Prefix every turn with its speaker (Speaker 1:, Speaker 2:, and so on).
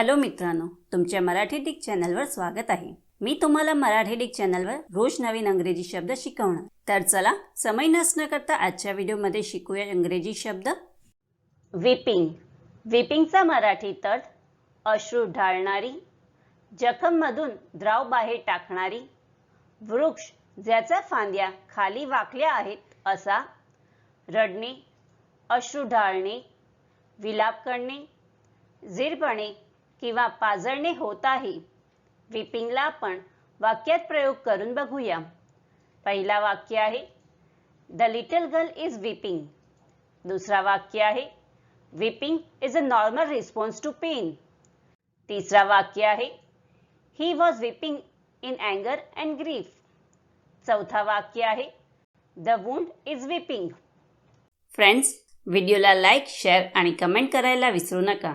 Speaker 1: Hello मित्रांनो तुमच्या Marathi Dick चॅनलवर स्वागत आहे. मी तुम्हाला मराठी डिक चॅनलवर रोज नवीन अंग्रेजी शब्द शिकवणार. तर चला समय नसणं करता आजच्या व्हिडिओमध्ये शिकूया इंग्रजी शब्द. विपिंग. विपिंगचा मराठी तट अश्रू ढाळणारी जखममधून द्राव बाहेर टाकणारी वृक्ष ज्याच्या फांद्या खाली वाकल्या आहेत असा रडणे अश्रू ढाळणे विलाप करणे झिरपणे किंवा पाजळणे होत आहे. विपिंगला आपण वाक्यात प्रयोग करून बघूया. पहिला वाक्य आहे the little girl is weeping दुसरा वाक्य आहे weeping is a normal response to pain तिसरा वाक्य आहे ही वॉज विपिंग इन अँगर अँड ग्रीफ चौथा वाक्य आहे the wound is weeping friends व्हिडिओला लाईक शेअर आणि कमेंट करायला विसरू नका.